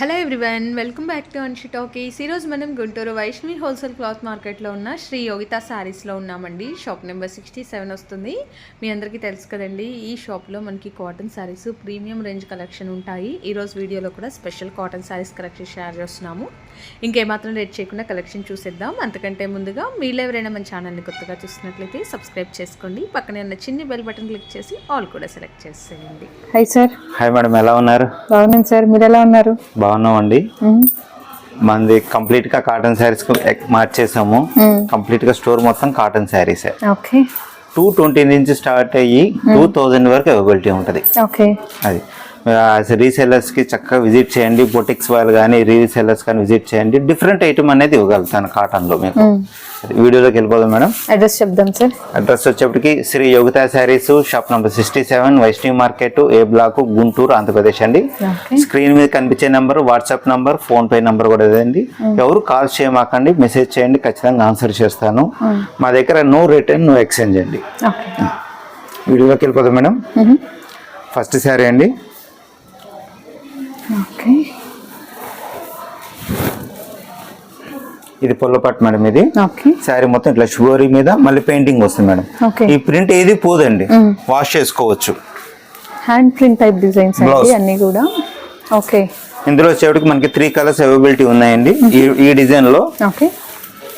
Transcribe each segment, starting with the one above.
Hello everyone welcome back to Anshi talkies ఈరోజు మనం Guntur Vaishnavi wholesale cloth మార్కెట్లో ఉన్న శ్రీ యోగిత శారీస్లో ఉన్నామండి. షాప్ నెంబర్ సిక్స్టీ సెవెన్ వస్తుంది. మీ అందరికీ తెలుసు కదండి ఈ షాప్లో మనకి cotton saris premium range collection ఉంటాయి. ఈరోజు వీడియోలో కూడా special cotton saris collection share చేస్తున్నాము. ఇంకేమాత్రం రేట్ చేయకుండా కలెక్షన్ చూసేద్దాం. అంతకంటే ముందుగా మీరు ఎవరైనా మన ఛానల్ని కొత్తగా చూస్తున్నట్లయితే సబ్స్క్రైబ్ చేసుకోండి. పక్కనే ఉన్న చిన్ని బెల్ బటన్ క్లిక్ చేసి ఆల్ కూడా సెలెక్ట్ చేసేయండి. హాయ్ సార్ హాయ్ మేడం ఎలా ఉన్నారు? బాగున్నాను సార్ మీరు ఎలా ఉన్నారు? బాగున్నామండి. మనది కంప్లీట్గా కాటన్ శారీస్ మార్చేసాము. కంప్లీట్గా స్టోర్ మొత్తం cotton saris. Okay. Two twenty నుంచి స్టార్ట్ అయ్యి టూ థౌజండ్ వరకు అవైలబిలిటీ ఉంటుంది. ఓకే. అది. రీసెల్లర్స్కి చక్కగా విజిట్ చేయండి. బొటిక్స్ వాళ్ళు కానీ రీసెల్లర్స్ కానీ విజిట్ చేయండి. డిఫరెంట్ ఐటమ్ అనేది ఇవ్వగలుగుతాను కాటన్లో మీకు వీడియోలోకి వెళ్ళిపోదాం మేడం. అడ్రస్ చెప్దాం సార్ అడ్రస్ వచ్చేప్పటికి Shri Yogita saris shop number sixty seven Vaishnavi market A block Guntur Andhra Pradesh అండి. స్క్రీన్ మీద కనిపించే number WhatsApp number PhonePe number కూడా ఇదండి. ఎవరు కాల్ చేయమాకండి మెసేజ్ చేయండి ఖచ్చితంగా ఆన్సర్ చేస్తాను. మా దగ్గర నో రిటర్న్ నో ఎక్స్చేంజ్ అండి. వీడియోలోకి వెళ్ళిపోతాం మేడం. ఫస్ట్ శారీ అండి. ఓకే ఇది పొల్లపాటు మేడం ఇది. శారీ మొత్తం ఇట్లా షుగరీ మీద మళ్ళీ పెయింటింగ్ వస్తుంది మేడం. ఈ ప్రింట్ ఏది పోదండి. వాష్ చేసుకోవచ్చు. Hand print type designs. అన్ని కూడా. ఓకే ఇందులో వచ్చేటికి మనకి త్రీ కలర్స్ అవైలబిలిటీ ఉన్నాయండి. ఈ ఈ డిజైన్లో ఓకే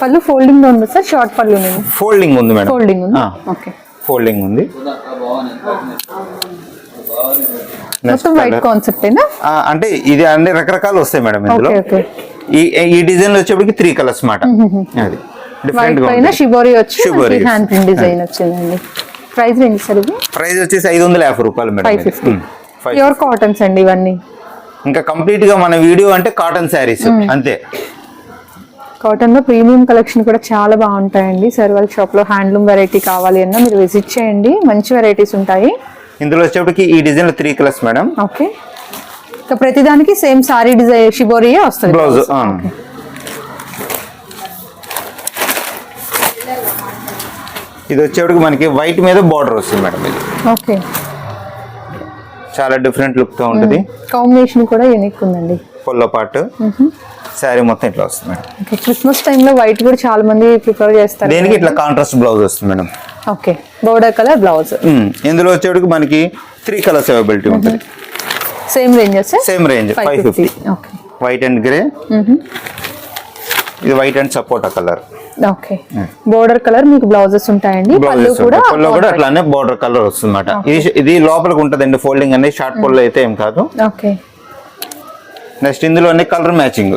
పళ్ళు ఫోల్డింగ్ ఉంది సార్? షార్ట్ పళ్ళు ఉంది ఫోల్డింగ్ ఉంది మేడం. ఫోల్డింగ్ ఉంది? ఆ. ఓకే ఫోల్డింగ్ ఉంది. మొత్తం వైట్. కాన్సెప్ట్ అంటే ఇది అన్ని రకరకాలు వస్తాయి మేడం ఇందులో. ఈ ఈ డిజైన్ వచ్చేప్పటికి త్రీ కలర్స్ మాట. అది. డిఫరెంట్గా షిబోరి వచ్చి. హ్యాండ్ ప్రింట్ డిజైన్ వచ్చిందండి. ప్రైస్ ఏంటి సార్ ఇది? ప్రైస్ వచ్చేసి ఐదు వందల యాభై రూపాయలు madam five. Fifty. Pure cottons అండి ఇవన్నీ. ఇంకా కంప్లీట్గా మన వీడియో అంటే కాటన్ శారీస్ అంతే. కాటన్లో ప్రీమియం కలెక్షన్ కూడా చాలా బాగుంటాయండి. సార్ వాళ్ళ షాప్లో హ్యాండ్లూమ్ వెరైటీ కావాలి అన్నా మీరు విజిట్ చేయండి. మంచి వెరైటీస్ ఉంటాయి. ఇందులో వచ్చేప్పటికి ఈ డిజైన్లో త్రీ కలర్స్ మేడం ఓకే. ఇంకా ప్రతిదానికి సేమ్ సారీ డిజైన్ షిబోరియే వస్తుంది. బ్లౌజ్ ఇది వచ్చేప్పటికి మనకి వైట్ మీద బార్డర్ వస్తుంది మేడం ఇది. ఓకే. చాలా డిఫరెంట్ లుక్తో ఉంటుంది. కాంబినేషన్ కూడా యూనిక్ ఉందండి. పొల్ల పాటు శారీ మొత్తం ఇట్లా వస్తుంది మేడం ఓకే క్రిస్మస్ టైంలో వైట్ కూడా చాలా మంది ప్రిఫర్ చేస్తారు. దేనికి ఇట్లా కాంట్రాస్ట్ బ్లౌజ్ వస్తుంది madam okay. Border colour blouse. ఇందులో వచ్చేటికి మనకి త్రీ కలర్స్ అవైలబిలిటీ ఉంటుంది. Same ranges same range five fifty okay. White and grey ఇది white and sapota colour okay. Border colour మీకు బ్లౌజెస్ ఉంటాయండి పళ్ళు కూడా పళ్ళు కూడా అట్లానే బార్డర్ కలర్ వస్తుంది అనమాట ఇది ఇది లోపలికి ఉంటుందండి ఫోల్డింగ్ అనేది షార్ట్ పళ్ళు అయితే ఏం కాదు. ఓకే. నెక్స్ట్ ఇందులోనే కలర్ మ్యాచింగ్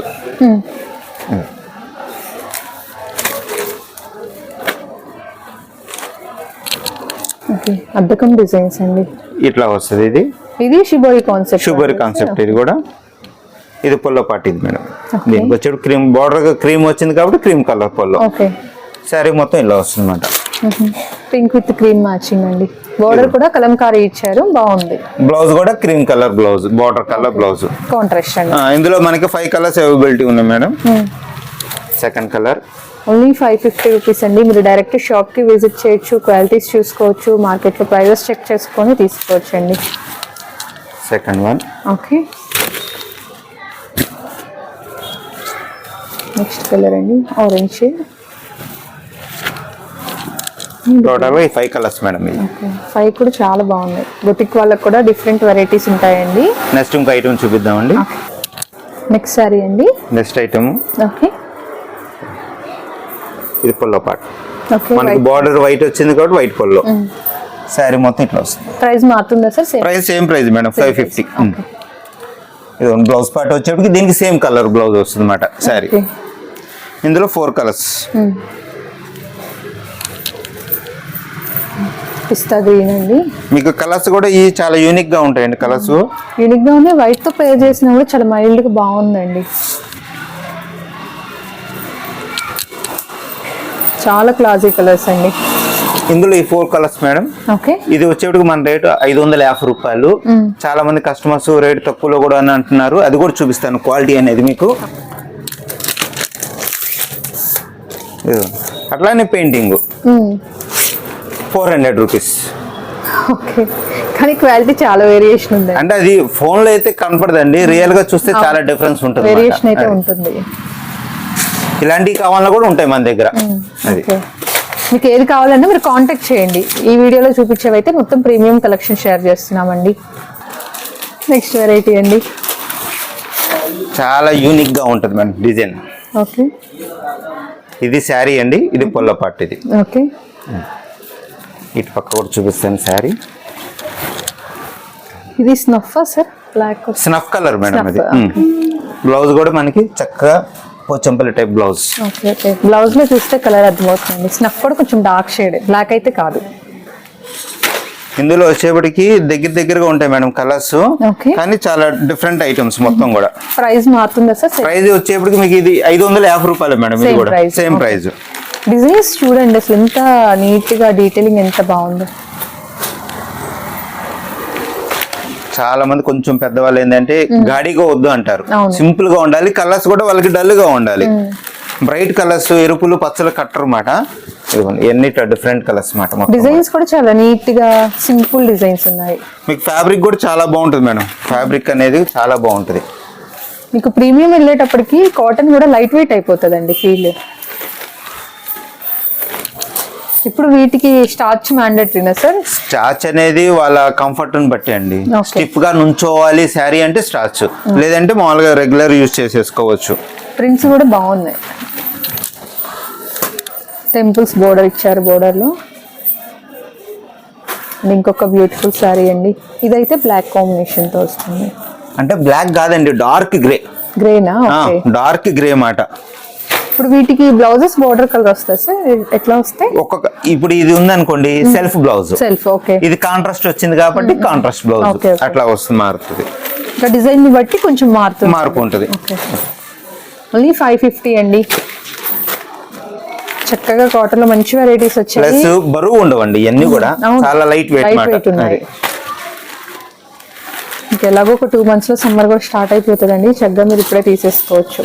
అద్దకం డిజైన్స్ అండి. ఇట్లా వస్తుంది ఇది. ఇది షిబోరి కాన్సెప్ట్ షుగర్ కాన్సెప్ట్ ఇది కూడా. ఇది పొల్లో పాటు ఇది మేడం దీనికి వచ్చేది క్రీమ్ బార్డర్ క్రీమ్ వచ్చింది కాబట్టి క్రీమ్ కలర్ పొల్లో. ఓకే. శారీ మొత్తం ఇలా వస్తుంది అనమాట పింక్ విత్ క్రీమ్ మ్యాచింగ్ అండి. బోర్డర్ కూడా కలంకారీ ఇచ్చారు. బాగుంది. బ్లౌజ్ కూడా cream colour blouse border colour blouse contrast ఇందులో మనకి ఫైవ్ కలర్స్ అవైలబిలిటీ ఉన్నాయి madam. Second colour only five fifty rupees అండి. మీరు డైరెక్ట్ షాప్కి విజిట్ చేయొచ్చు క్వాలిటీస్ చూసుకోవచ్చు మార్కెట్లో ప్రైజెస్ చెక్ చేసుకొని తీసుకోవచ్చు అండి second one okay. Next colour అండి ఆరెంజ్ టోటల్ ఈ ఫైవ్ కలర్స్ మేడం ఇది. ఫైవ్ కూడా చాలా బాగున్నాయి. బొటిక్ వాళ్ళకి కూడా డిఫరెంట్ వెరైటీస్ ఉంటాయండి. నెక్స్ట్ ఇంకో ఐటమ్ చూపిద్దామండి. నెక్స్ట్ సారీ అండి. నెక్స్ట్ ఐటమ్ ఓకే ఇది పొల్లో పాట్. మనకి బార్డర్ వైట్ వచ్చింది కాబట్టి వైట్ పొల్లో శారీ మొత్తం ఇట్లా వస్తుంది. ప్రైస్ మారుతుందా sir price same price madam five fifty ఇది బ్లౌజ్ పార్ట్ వచ్చేప్పటికి దీనికి సేమ్ కలర్ బ్లౌజ్ వస్తుంది అనమాట శారీ ఇందులో ఫోర్ కలర్స్ పిస్తా గ్రీన్ అండి. మీకు కలర్స్ కూడా ఈ చాలా యూనిక్గా ఉంటాయండి కలర్స్ యూనిక్గా ఉంది వైట్తో పేర్ చేసినా కూడా చాలా మైల్డ్గా బాగుందండి. చాలా క్లాసీ కలర్స్ అండి. ఇందులో ఈ ఫోర్ కలర్స్ మేడం ఓకే. ఇది వచ్చేటికి మన రేటు ఐదు వందల యాభై రూపాయలు. చాలా మంది కస్టమర్స్ రేట్ తక్కువలో కూడా అని అంటున్నారు. అది కూడా చూపిస్తాను క్వాలిటీ అనేది మీకు. అట్లానే painting four hundred rupees okay. కానీ క్వాలిటీ చాలా వేరియేషన్ ఉంది. అంటే అది ఫోన్లో అయితే కనపడదండి. రియల్గా చూస్తే చాలా డిఫరెన్స్ ఉంటుంది వేరియేషన్ అయితే. ఉంటుంది. ఇలాంటివి కావాలన్నా కూడా ఉంటాయి మన దగ్గర. అది. మీకు ఏది కావాలన్నా మీరు కాంటాక్ట్ చేయండి. ఈ వీడియోలో చూపించేవైతే మొత్తం ప్రీమియం కలెక్షన్ షేర్ చేస్తున్నామండి. నెక్స్ట్ వెరైటీ అండి. చాలా యూనిక్గా ఉంటుంది మన డిజైన్ ఓకే. ఇది శారీ అండి ఇది పొల్ల పట్టు ఇది. ఓకే. ఇటు పక్క కూడా చూపిస్తాను శారీ. ఇది snuff sir black snuff colour madam ఇది. బ్లౌజ్ కూడా మనకి చక్కగా పోచంపల్లి టైప్ బ్లౌజ్ బ్లౌజ్లో చూస్తే కలర్ అర్థమవుతుంది స్నఫ్ కూడా కొంచెం డార్క్ షేడ్ బ్లాక్ అయితే కాదు. ఇందులో వచ్చేప్పటికి దగ్గర దగ్గరగా ఉంటాయి మేడం కలర్స్. కానీ చాలా డిఫరెంట్ ఐటమ్స్ మొత్తం కూడా. ప్రైస్ మారుతుందా సార్? ప్రైస్ వచ్చేప్పటికి మీకు ఇది ఐదు వందల యాభై రూపాయలు మేడం ఇది కూడా. సేమ్. ప్రైస్ డిజైన్స్ చూడండి అసలు ఎంత నీట్గా డీటెయిలింగ్ ఎంత బాగుందో. చాలా మంది కొంచెం పెద్దవాళ్ళు ఏంటంటే గాడిగా వద్దు అంటారు. సింపుల్గా ఉండాలి కలర్స్ కూడా వాళ్ళకి డల్గా ఉండాలి బ్రైట్ కలర్స్ ఎరుపులు పచ్చలు కట్టరు మాట ఎన్ని డిఫరెంట్ కలర్స్ మాట డిజైన్స్ కూడా చాలా నీట్గా సింపుల్ డిజైన్స్ ఉన్నాయి. మీకు ఫ్యాబ్రిక్ కూడా చాలా బాగుంటుంది మేడం. ఫ్యాబ్రిక్ అనేది చాలా బాగుంటుంది. మీకు ప్రీమియం వెళ్ళేటప్పటికి కాటన్ కూడా లైట్ వెయిట్ అయిపోతుందండి ఫీల్. ఇప్పుడు వీటికి స్టార్చ్ మ్యాండటరీనా సార్? స్టాచ్ అనేది వాళ్ళ కంఫర్ట్ని బట్టి అండి. స్టిఫ్గా నుంచోవాలి శారీ అంటే స్టాచ్ లేదంటే మామూలుగా రెగ్యులర్ యూజ్ చేసేసుకోవచ్చు. ప్రింట్స్ కూడా బాగున్నాయి. టెంపుల్స్ బోర్డర్ ఇచ్చారు border లో. అండ్ ఇంకొక బ్యూటిఫుల్ శారీ అండి. ఇదైతే బ్లాక్ కాంబినేషన్తో వస్తుంది. అంటే బ్లాక్ కాదండి డార్క్ గ్రే గ్రేనా డార్క్ గ్రే మాట. ఇప్పుడు వీటికి బ్లౌజెస్ బోర్డర్ కలర్ వస్తాయి సార్? ఎట్లా వస్తాయి? ఒక్కొక్క ఇప్పుడు ఇది ఉందనుకోండి సెల్ఫ్ బ్లౌజ్. Self okay. ఇది కాంట్రాస్ట్ వచ్చింది కాబట్టి కాంట్రాస్ట్ బ్లౌజ్. అట్లా వస్తుంది మారుతుంది. ఇంకా డిజైన్ని బట్టి కొంచెం మారుతుంది. మార్పు ఉంటుంది ఓన్లీ ఫైవ్ ఫిఫ్టీ అండి. చక్కగా కాటన్లో మంచి వెరైటీస్ వచ్చాయి. ప్లస్ బరువు ఉండవండి ఇవన్నీ కూడా. చాలా లైట్ వెయిట్ మాట. ఉన్నాయి. ఇంకెలాగో ఒక టూ మంత్స్లో సమ్మర్ కూడా స్టార్ట్ అయిపోతుందండి. చక్కగా మీరు ఇప్పుడే తీసేసుకోవచ్చు.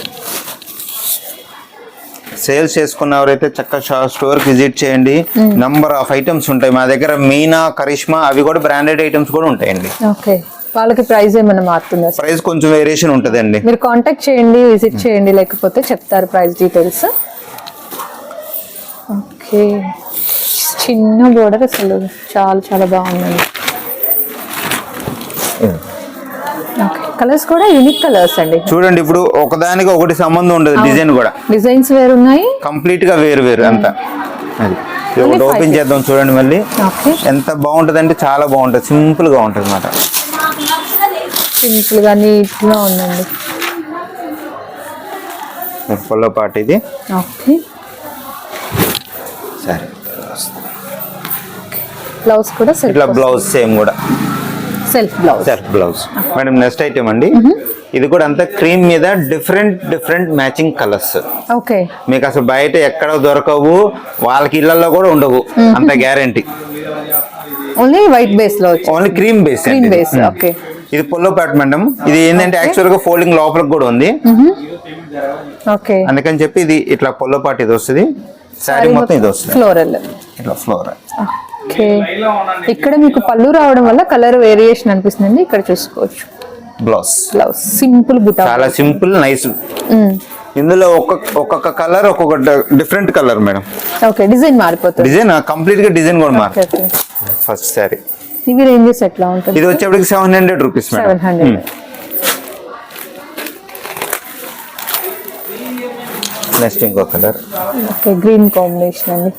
సేల్స్ చేసుకున్నవరైతే చక్కగా స్టోర్ విజిట్ చేయండి. నంబర్ ఆఫ్ ఐటమ్స్ ఉంటాయి. మా దగ్గర మీనా కరిష్మా అవి కూడా బ్రాండెడ్ ఐటమ్స్ కూడా ఉంటాయండి. ఓకే. వాళ్ళకి ప్రైస్ ఏమైనా మారుతుందా ప్రైస్ కొంచెం వేరియేషన్ ఉంటుందండి. మీరు కాంటాక్ట్ చేయండి విజిట్ చేయండి లేకపోతే చెప్తారు ప్రైస్ డీటెయిల్స్. ఓకే. చిన్న బోర్డర్ అసలు. చాలా చాలా బాగుందండి. కలర్స్ కూడా యూనిక్ కలర్స్ అండి. చూడండి ఇప్పుడు ఒకదానికి ఒకటి సంబంధం ఉండదు డిజైన్ కూడా. డిజైన్స్ వేరున్నాయి కంప్లీట్గా వేరు వేరు అంతా. అది. ఒకటి ఓపెన్ చేద్దాం చూడండి మళ్ళీ. ఎంత బాగుంటది అంటే చాలా బాగుంటది సింపుల్గా ఉంటది అనమాట సింపుల్గా నీట్గా ఉందండి పొల్ల పాటు ఇది. ఓకే. సరే. బ్లౌజ్ కూడా ఇట్లా బ్లౌజ్ సేమ్ కూడా. Self blouse self blouse madam next item అండి. ఇది కూడా అంతా క్రీమ్ మీద different different matching colours okay మీకు అసలు బయట ఎక్కడ దొరకవు వాళ్ళకి ఇళ్ళలో కూడా ఉండవు. అంత గ్యారంటీ ఓన్లీ వైట్ బేస్లో only cream base cream base okay ఇది. పొల్లో ప్యాట్ మేడం ఇది ఏంటంటే యాక్చువల్గా ఫోల్డింగ్ లోపలికి కూడా ఉంది. ఓకే అందుకని చెప్పి ఇది ఇట్లా పొల్లో పాటు ఇది వస్తుంది. శారీ మొత్తం ఇది వస్తుంది. ఫ్లోరల్ ఇట్లా ఫ్లోర్ ఓకే. ఇక్కడ మీకు పళ్ళు రావడం వల్ల కలర్ వేరియేషన్ అనిపిస్తుంది ఇక్కడ చూసుకోవచ్చు. బ్లౌజ్. బ్లౌజ్. సింపుల్ బుటా. చాలా సింపుల్ నైస్. ఇందులో ఒక్కొక్క ఒక్కొక్క కలర్ ఒక్కొక్క different colour madam. Okay design మారిపోతుంది. డిజైన్ కంప్లీట్గా డిజైన్ కూడా మారు ఫస్ట్ శారీ ఇవి రేంజెస్ ఎట్లా ఉంటుంది? ఇది వచ్చేప్పటికి seven hundred rupees madam. Seven hundred. Next ఇంకో కలర్. ఓకే గ్రీన్ కాంబినేషన్ అండి.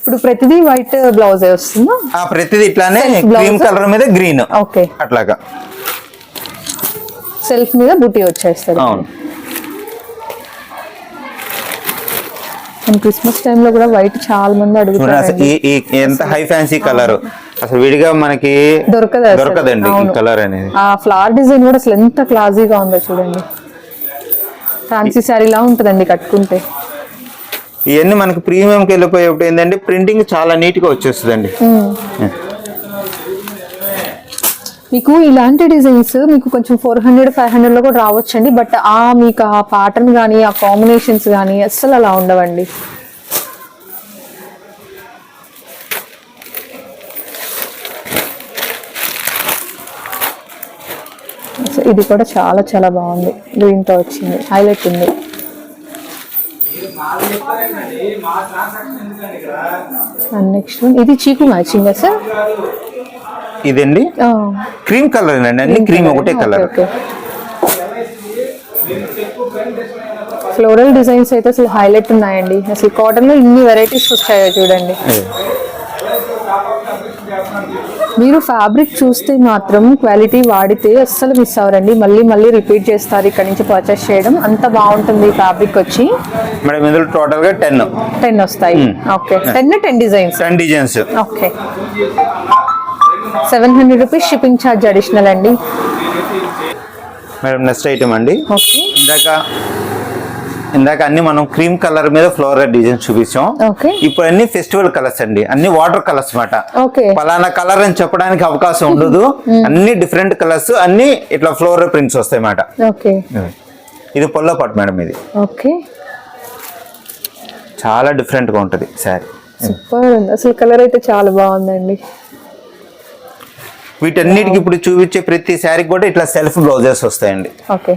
ఇప్పుడు ప్రతిదీ వైట్ బ్లౌజ్ వస్తుందా? ఆ ప్రతిది ఇట్లానే. క్రీమ్ కలర్ మీద గ్రీన్ ఓకే అట్లాగా. సెల్ఫ్ మీద బుట్టి వచ్చేస్తుంది. అవును. క్రిస్మస్ టైంలో కూడా వైట్ చాలా మంది అడుగుతారు ఎంత హై ఫ్యాన్సీ కలర్ అసలు విడిగా మనకి దొరకదు. దొరకదండి ఈ. కలర్ అనేది. ఆ ఫ్లవర్ డిజైన్ కూడా అసలు ఎంత క్లాసీగా ఉందో చూడండి. ఫ్యాన్సీ శారీ లా ఉంటుందండి కట్టుకుంటే. ఇవన్నీ మనకి ప్రీమియంకి వెళ్ళిపోయేప్పుడు ఏంటంటే ప్రింటింగ్ చాలా నీట్గా వచ్చేస్తుందండి. Hmm. మీకు ఇలాంటి డిజైన్స్ మీకు కొంచెం ఫోర్ హండ్రెడ్ ఫైవ్ హండ్రెడ్లో కూడా రావచ్చండి. బట్ ఆ మీకు ఆ ప్యాటర్న్ కానీ ఆ కాంబినేషన్స్ కానీ అస్సలు అలా ఉండవండి. ఇది కూడా చాలా చాలా బాగుంది. దీంతో వచ్చింది. హైలైట్ ఉంది. నెక్స్ట్ ఇది చీకు మ్యాచింగ్ సార్? ఇదండి? క్రీమ్ కలర్ అండి అన్ని క్రీమ్ ఒకటే కలర్. ఫ్లోరల్ డిజైన్స్ అయితే అసలు హైలైట్ ఉన్నాయండి. అసలు కాటన్లో ఇన్ని వెరైటీస్ వచ్చాయో చూడండి. మీరు ఫ్యాబ్రిక్ చూస్తే మాత్రం క్వాలిటీ వాడితే అస్సలు మిస్ అవ్వరండి. మళ్ళీ మళ్ళీ రిపీట్ చేస్తారు ఇక్కడ నుంచి పర్చేస్ చేయడం. అంత బాగుంటుంది ఫ్యాబ్రిక్ వచ్చి. మేడం ఇందులో టోటల్గా టెన్ టెన్ వస్తాయి. Okay ten ten designs ten designs okay seven hundred rupees shipping charge additional అండి. మేడం నెక్స్ట్ ఐటమ్ అండి. ఓకే ఇందాక ఇందాక అన్ని మనం క్రీమ్ కలర్ మీద ఫ్లోరల్ డిజైన్ చూపించాం. ఓకే. ఇప్పుడు అన్ని ఫెస్టివల్ కలర్స్ అండి. అన్ని వాటర్ కలర్స్ మాట ఓకే. పలానా కలర్ అని చెప్పడానికి అవకాశం ఉండదు. అన్ని డిఫరెంట్ కలర్స్ అన్ని ఇట్లా ఫ్లోరల్ ప్రింట్స్ వస్తాయి మాట ఓకే. ఇది పొల్ల పట్టు మేడం ఇది. ఓకే. చాలా డిఫరెంట్గా ఉంటది శారీ. సూపర్ ఉంది. అసలు కలర్ అయితే చాలా బాగుందండి. వీటన్నిటికి ఇప్పుడు చూపించే ప్రతి శారీకి కూడా ఇట్లా సెల్ఫ్ బ్లౌజెస్ వస్తాయండి. ఓకే.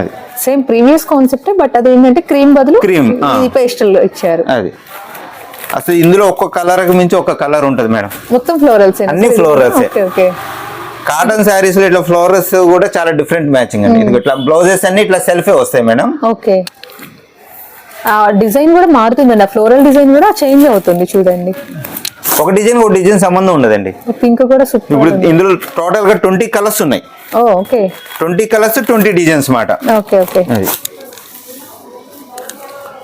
అది. సేమ్ ప్రీవియస్ కాన్సెప్ట్ బట్ అది ఏంటంటే క్రీమ్ బదులు. ఇది పేస్టల్ ఇచ్చారు. అది. అసలు ఇందులో ఒక్క కలర్ మించి ఒక కలర్ ఉంటది మేడం. మొత్తం ఫ్లోరల్స్ అన్ని ఏ. ఓకే కాటన్ శారీస్లో ఇట్లా ఫ్లోరల్స్ కూడా చాలా డిఫరెంట్ మ్యాచింగ్ అండి. ఇది ఇట్లా బ్లౌజెస్ అన్ని ఇట్లా సెల్ఫే వస్తాయి మేడం. ఓకే. ఆ డిజైన్ కూడా మారుతుందండి. ఆ ఫ్లోరల్ డిజైన్ కూడా చేంజ్ అవుతుంది చూడండి. ఒక డిజైన్ ఒక డిజైన్ సంబంధం ఉండదండి. పింక్ కూడా సూపర్ ఇప్పుడు ఇందులో టోటల్గా ట్వంటీ కలర్స్ ఉన్నాయి. Okay. Twenty colours twenty designs మాట. Okay okay. అది.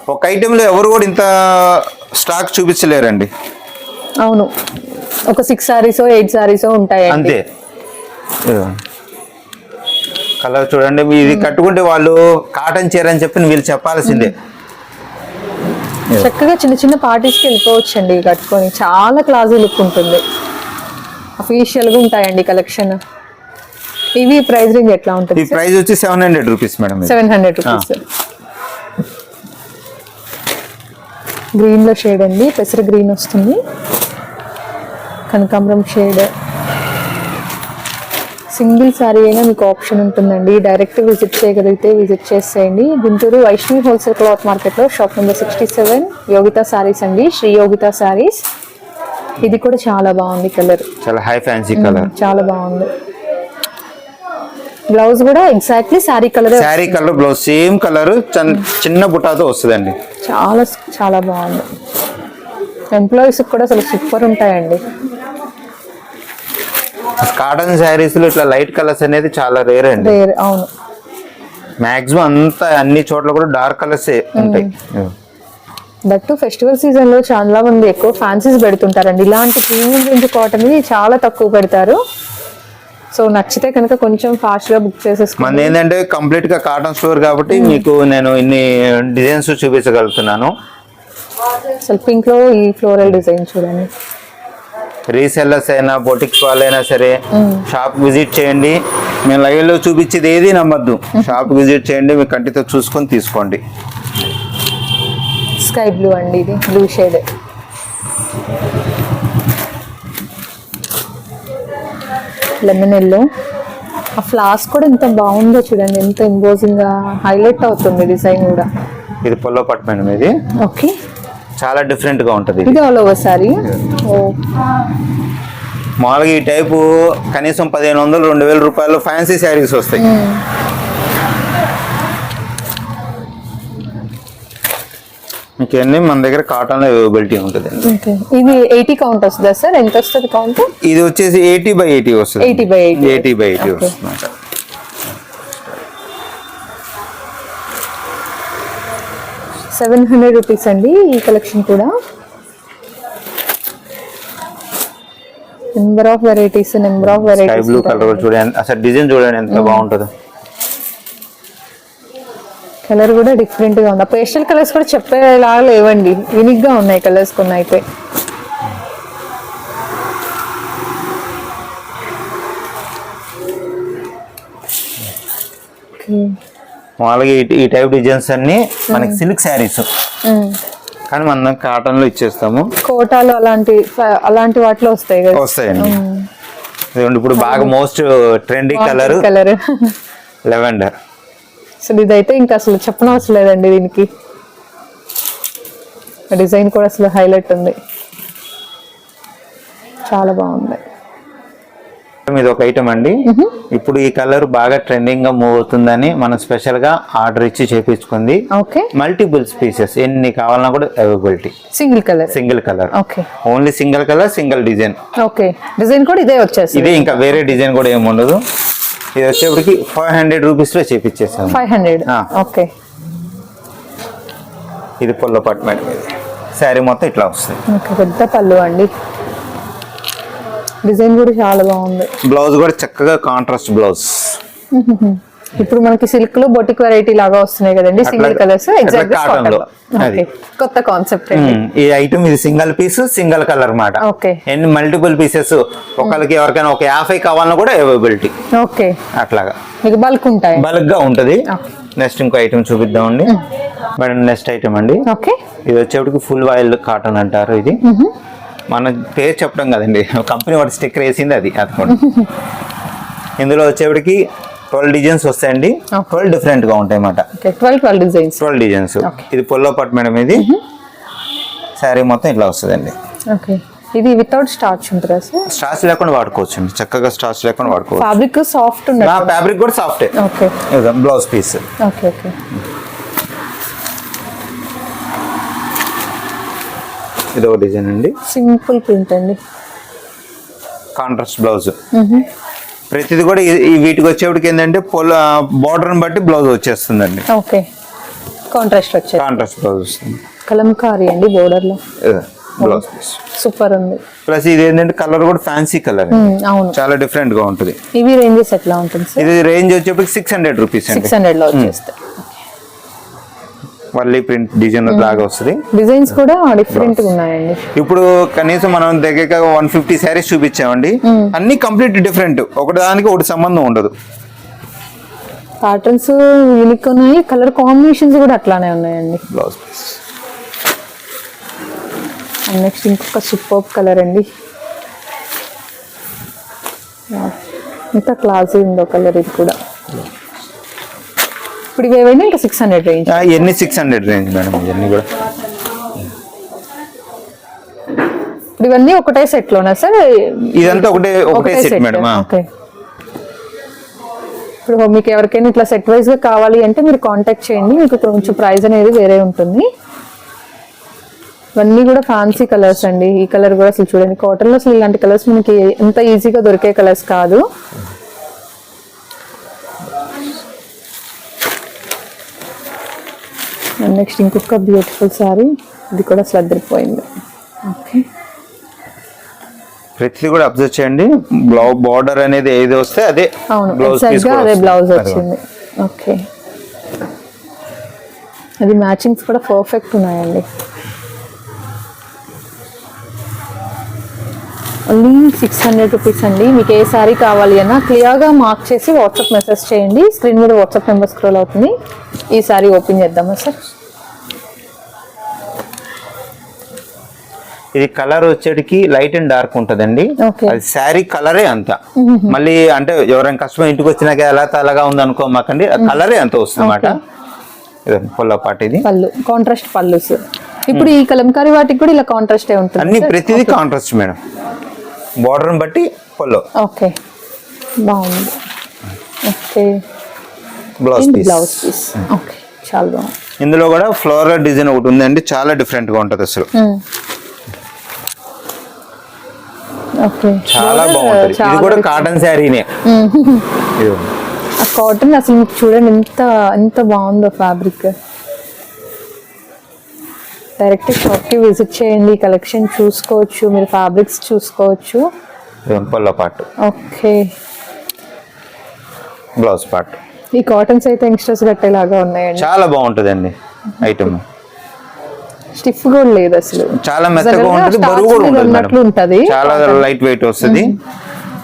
ఒక ఐటెం లో ఎవరు కూడా ఇంత స్టాక్ చూపించలేరండి. అవును. ఒక సిక్స్ సారీస్ ఎయిట్ సారీస్ ఉంటాయండి. అంతే. కలర్ చూడండి ఇది కట్టుకుంటే వాళ్ళు కాటన్ చీర అని చెప్పి వీళ్ళు చెప్పాల్సిందే. చక్కగా చిన్న చిన్న పార్టీస్కి వెళ్ళిపోవచ్చు అండి కట్టుకొని. చాలా క్లాసీ లుక్ ఉంటుంది. అఫీషియల్గా ఉంటాయండి కలెక్షన్. ఇవి ప్రైస్ రేంజ్ ఎట్లా ఉంటుంది ప్రైస్ వచ్చి seven hundred rupees madam. Seven hundred rupees. గ్రీన్లో షేడ్ అండి పెసర గ్రీన్ వస్తుంది. కనకాంబరం షేడ్. సింగిల్ సారీ అయినా మీకు ఆప్షన్ ఉంటుందండి. డైరెక్ట్ విజిట్ చేయగలిగితే విజిట్ చేసేయండి. గుంటూరు వైష్ణవి హోల్సేల్ క్లాత్ మార్కెట్లో shop number sixty seven Yogita saris అండి. శ్రీ యోగిత సారీస్. ఇది కూడా చాలా బాగుంది కలర్. చాలా హై ఫ్యాన్సీ కలర్ చాలా బాగుంది. బ్లౌజ్ కూడా exactly sari colour sari colour blouse same colour చిన్న బుటాతో వస్తుందండి. చాలా చాలా బాగుంది. ఎంప్లాయీస్ కూడా అసలు సూపర్ ఉంటాయండి. కాటన్ శారీస్లో ఇట్లా లైట్ కలర్స్ అనేది చాలా రేర్ అండి. రేర్ అవును. మాక్సిమం అంతా అన్ని చోట్ల కూడా డార్క్ కలర్స్ ఉంటాయి. దట్ ఫెస్టివల్ సీజన్లో చాలా మంది ఎక్కువ ఫ్యాన్సీస్ పెడుతుంటారండి. ఇలాంటి ప్రీమియం రేంజ్ కాటన్ చాలా తక్కువ పెడతారు. సో నచ్చితే కనుక కొంచెం ఫాస్ట్గా బుక్ చేసేసుకోండి. మనది ఏంటంటే కంప్లీట్గా కాటన్ స్టోర్ కాబట్టి మీకు నేను ఇన్ని డిజైన్స్ చూపించగలుగుతున్నాను. అసలు పింక్లో ఈ ఫ్లోరల్ డిజైన్ చూడండి. రీసెల్లర్స్ అయినా బొటిక్స్ వాళ్ళైనా సరే షాప్ విజిట్ చేయండి. మేము లైవ్లో చూపించేది ఏది నమ్మద్దు. షాప్ విజిట్ చేయండి మీ కంటితో చూసుకొని తీసుకోండి. స్కై బ్లూ అండి ఇది బ్లూ షేడ్ లెమన్ ఎల్లో ఆ ఫ్లాస్ కూడా ఎంత బాగుందో చూడండి ఎంత ఎంబోజింగ్గా హైలైట్ అవుతుంది డిజైన్ కూడా. ఇది పొల్లో పట్టు మేడం ఇది. ఓకే. చాలా డిఫరెంట్గా ఉంటది. ఇది. ఇది ఆల్ ఓవర్ సారీ ఓ. మామూలుగా ఈ టైపు కనీసం పదిహేను వందలు రెండు వేల రూపాయలు ఫ్యాన్సీ శారీస్ వస్తాయి. అన్ని మన దగ్గర కాటన్లో అవైలబిలిటీ ఉంటుంది ఇది ఎయిటీ కౌంట్ వస్తుందా సార్? ఎంత వస్తుంది కౌంట్ ఇది వచ్చేసి ఎయిటీ బై ఎయిటీ వస్తుంది. 80 by 80. Eighty by eighty. వస్తుంది సెవెన్ హండ్రెడ్ రూపీస్ అండి ఈ కలెక్షన్ కూడా. Number of varieties number of varieties blue colour చూడండి. అసలు డిజైన్ చూడండి ఎంత బాగుంటుందో. కలర్ కూడా డిఫరెంట్గా ఉంది పేస్టల్ కలర్స్ కూడా చెప్పేలాగా లేవండి. యూనిక్గా ఉన్నాయి కలర్స్ కొన్ని అయితే. మామూలుగా ఈ- టైప్ డిజైన్స్ అన్ని మనకి సిల్క్ శారీస్. కానీ మనం కాటన్లో ఇచ్చేస్తాము. కోటాలు అలాంటి అలాంటి వాటిలో వస్తాయి వస్తాయండి. ఇప్పుడు బాగా most trendy colour colour. Lavender. అసలు ఇదైతే ఇంకా అసలు చెప్పనవసరం లేదండి దీనికి. డిజైన్ కూడా అసలు హైలైట్ ఉంది. చాలా బాగుంది. ఇది ఒక ఐటమ్ అండి. ఇప్పుడు ఈ కలర్ బాగా ట్రెండింగ్గా మూవ్ అవుతుందని మనం స్పెషల్గా ఆర్డర్ ఇచ్చి చేపించుకుంది. ఓకే. మల్టిపుల్ పీసెస్ ఎన్ని కావాలన్నా కూడా availability. Single colour. Single colour. Okay. Only single colour single design. Okay. Design కూడా ఇదే వచ్చేసి ఇదే ఇంకా వేరే డిజైన్ కూడా ఏమి ఉండదు ఇది వచ్చేప్పటికి ఫైవ్ హండ్రెడ్ రూపీస్లో చేపించేసాము ఫైవ్ హండ్రెడ్. ఓకే ఇది పొల్ల పట్టు మేడం ఇది శారీ మొత్తం ఇట్లా వస్తుంది. పెద్ద పళ్ళు అండి. డిజైన్ కూడా చాలా బాగుంది. బ్లౌజ్ కూడా చక్కగా కాంట్రాస్ట్ బ్లౌజ్. ఇప్పుడు మనకి సిల్క్లో బొటిక్ వెరైటీ లాగా వస్తున్నాయి కదండి సింగిల్ కలర్స్ ఎగ్జాక్ట్. కొత్త కాన్సెప్ట్ ఈ ఐటమ్ ఇది సింగిల్ పీస్ సింగిల్ కలర్ మాట. ఎన్ని మల్టిపుల్ పీసెస్ ఒకరికి ఎవరికైనా ఒక యాభై కావాలన్నా కూడా అవైలబిలిటీ ఓకే అట్లాగా. మీకు బల్క్ ఉంటాయి? బల్క్గా ఉంటది. నెక్స్ట్ ఇంకో ఐటమ్ చూపిద్దామండి మేడం నెక్స్ట్ ఐటమ్ అండి. ఓకే ఇది వచ్చేప్పటికి ఫుల్ ఆయిల్ కాటన్ అంటారు ఇది. మన పేరు చెప్పడం కదండి. కంపెనీ వాటి స్టిక్కర్ వేసింది అది అది కూడా ఇందులో వచ్చేప్పటికి ట్వెల్వ్ డిజైన్స్ వస్తాయండి. ట్వెల్వ్ డిఫరెంట్గా ఉంటాయి అన్నమాట twelve twelve designs twelve designs. ఇది పొల్లో పట్టు మేడం ఇది. శారీ మొత్తం ఇట్లా వస్తుందండి. ఓకే ఇది వితౌట్ స్టార్చ్ ఉంటుందా సార్? స్టార్చ్ లేకుండా వాడుకోవచ్చు అండి చక్కగా స్టార్చ్ లేకుండా వాడుకోవచ్చు. ఫ్యాబ్రిక్ సాఫ్ట్ నా ఉండదు ఫ్యాబ్రిక్ కూడా soft okay blouse piece okay okay ఇది ఒక డిజైన్ అండి. సింపుల్ ప్రింట్ అండి. కాంట్రాస్ట్ బ్లౌజ్ ప్రతిది కూడా వీటికి వచ్చేప్పటికి ఏంటంటే పొల బార్డర్ని బట్టి బ్లౌజ్ వచ్చేస్తుందండి. ఓకే. కాంట్రాస్ట్ వచ్చేది కాంట్రాస్ట్ బ్లౌజ్ వస్తుంది. కలంకారీ అండి బోర్డర్లో. బ్లౌజ్ పీస్ సూపర్ ఉంది. ప్లస్ ఇది ఏంటంటే కలర్ కూడా ఫ్యాన్సీ కలర్ మ్మ్, అవును. చాలా డిఫరెంట్గా ఉంటుంది. ఇవి రేంజెస్ ఎట్లా ఉంటుంది ఇది రేంజ్ వచ్చేప్పటికి సిక్స్ హండ్రెడ్ రూపీస్ సిక్స్ హండ్రెడ్లో వచ్చేస్తాయి. మళ్ళీ ప్రింట్ డిజైన్ లాగా వస్తుంది. డిజైన్స్ కూడా డిఫరెంట్గా ఉన్నాయండి. ఇప్పుడు కనీసం మనం దగ్గర వన్ ఫిఫ్టీ శారీస్ చూపించామండి. అన్ని కంప్లీట్ డిఫరెంట్ ఒకటి ఒకటి సంబంధం ఉండదు. ప్యాటర్న్స్ యూనిక్ ఉన్నాయి. కలర్ కాంబినేషన్స్ కూడా అట్లానే ఉన్నాయండి. బ్లౌజ్ పీస్ నెక్స్ట్ ఇంకొక సూపర్ కలర్ అండి. ఇంత క్లాసీ ఉందో కలర్ ఇది కూడా. ఇప్పుడు ఇవి ఏవైనా ఇంకా సిక్స్ హండ్రెడ్ రేంజ్ ఎన్ని సిక్స్ హండ్రెడ్ రేంజ్ మేడం ఇవన్నీ కూడా. ఇప్పుడు ఇవన్నీ ఒకటే సెట్ లోనా సార్? ఇదంతా ఒకటే ఒకటే సెట్ మేడం. ఓకే. ఇప్పుడు మీకు ఎవరికైనా ఇట్లా సెట్ వైజ్గా కావాలి అంటే మీరు కాంటాక్ట్ చేయండి మీకు కొంచెం ప్రైస్ అనేది వేరే ఉంటుంది. ఇవన్నీ కూడా ఫ్యాన్సీ కలర్స్ అండి. ఈ కలర్ కూడా అసలు చూడండి కాటన్లో అసలు ఇలాంటి కలర్స్ మనకి ఎంత ఈజీగా దొరికే కలర్స్ కాదు. నెక్స్ట్ ఇంకొక బ్యూటిఫుల్ సారీ. ఇది కూడా అసలు అద్దరిపోయింది ఓకే. ప్రతిదీ కూడా అబ్జర్వ్ చేయండి. బ్లౌజ్ బార్డర్ అనేది ఏది వస్తే అదే అవును బ్లౌజ్ అదే. బ్లౌజ్ వచ్చింది. ఓకే. అది మ్యాచింగ్స్ కూడా పర్ఫెక్ట్ ఉన్నాయండి. ఓన్లీ సిక్స్ హండ్రెడ్ రూపీస్ అండి. మీకు ఏ సారీ కావాలి అన్నా క్లియర్గా మార్క్ చేసి వాట్సాప్ మెసేజ్ చేయండి. స్క్రీన్ మీద వాట్సాప్ నెంబర్ స్క్రోల్ అవుతుంది. ఈ సారీ ఓపెన్ చేద్దామా సార్? ఇది కలర్ వచ్చేటికి లైట్ అండ్ డార్క్ ఉంటదండి. అది శారీ కలరే అంత. మళ్ళీ అంటే ఎవరైనా కస్టమర్ ఇంటికి వచ్చినాక ఎలా తలగా ఉంది అనుకోమాకండి కలరే అంత వస్తుంది అన్నమాట పొల్ల పాటు ఇది. పళ్ళు కాంట్రాస్ట్ పళ్ళుస్ ఇప్పుడు ఈ కలంకారీ వాటికి కూడా ఇలా కాంట్రాస్టే ఉంటుంది అన్ని ప్రతిదీ కాంట్రాస్ట్ మేడం. బార్డర్ బట్టి పొల్లో ఓకే. బాగుంది. Okay. Blouse piece blouse piece okay. చాలా బాగుంది. ఇందులో కూడా ఫ్లోరల్ డిజైన్ ఒకటి ఉందండి చాలా డిఫరెంట్గా ఉంటది అసలు. ఓకే. చాలా బాగుంటది. ఇది కూడా కాటన్ శారీనే కాటన్ అసలు చూడండి ఎంత ఎంత బాగుందో ఫ్యాబ్రిక్ డైరెక్ట్ షాప్కి విజిట్ చేయండి కలెక్షన్ చూసుకోవచ్చు మీరు ఫ్యాబ్రిక్స్ చూసుకోవచ్చు. ఇది పొల్ల పాటు ఓకే. Blouse part. ఈ కాటన్స్ అయితే యంగ్స్టర్స్ కట్టేలాగా ఉన్నాయండి. చాలా బాగుంటదండి ఐటమ్. స్టిఫ్ కూడా లేదు అసలు. చాలా మెత్తగా ఉంటుంది బరువు కూడా. ఉంటది చాలా లైట్ వెయిట్ వస్తుంది.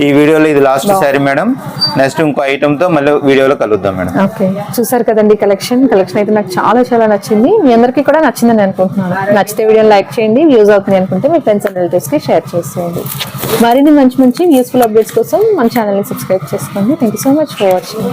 ఈ వీడియోలో ఇది లాస్ట్ సారీ మేడం నెక్స్ట్ ఇంకో ఐటమ్తో మళ్ళీ వీడియోలో కలుద్దాం మేడం ఓకే చూసారు కదండి కలెక్షన్ కలెక్షన్ అయితే నాకు చాలా చాలా నచ్చింది. మీ అందరికీ కూడా నచ్చిందని అనుకుంటున్నాను. నచ్చితే వీడియోని లైక్ చేయండి వ్యూస్ అవుతుంది అనుకుంటే మీ ఫ్రెండ్స్ అండ్ రిలేటివ్స్కి షేర్ చేసేయండి. మరిన్ని మంచి మంచి యూస్ఫుల్ అప్డేట్స్ కోసం మన ఛానల్ని సబ్స్క్రైబ్ చేసుకోండి. Thank so much for watching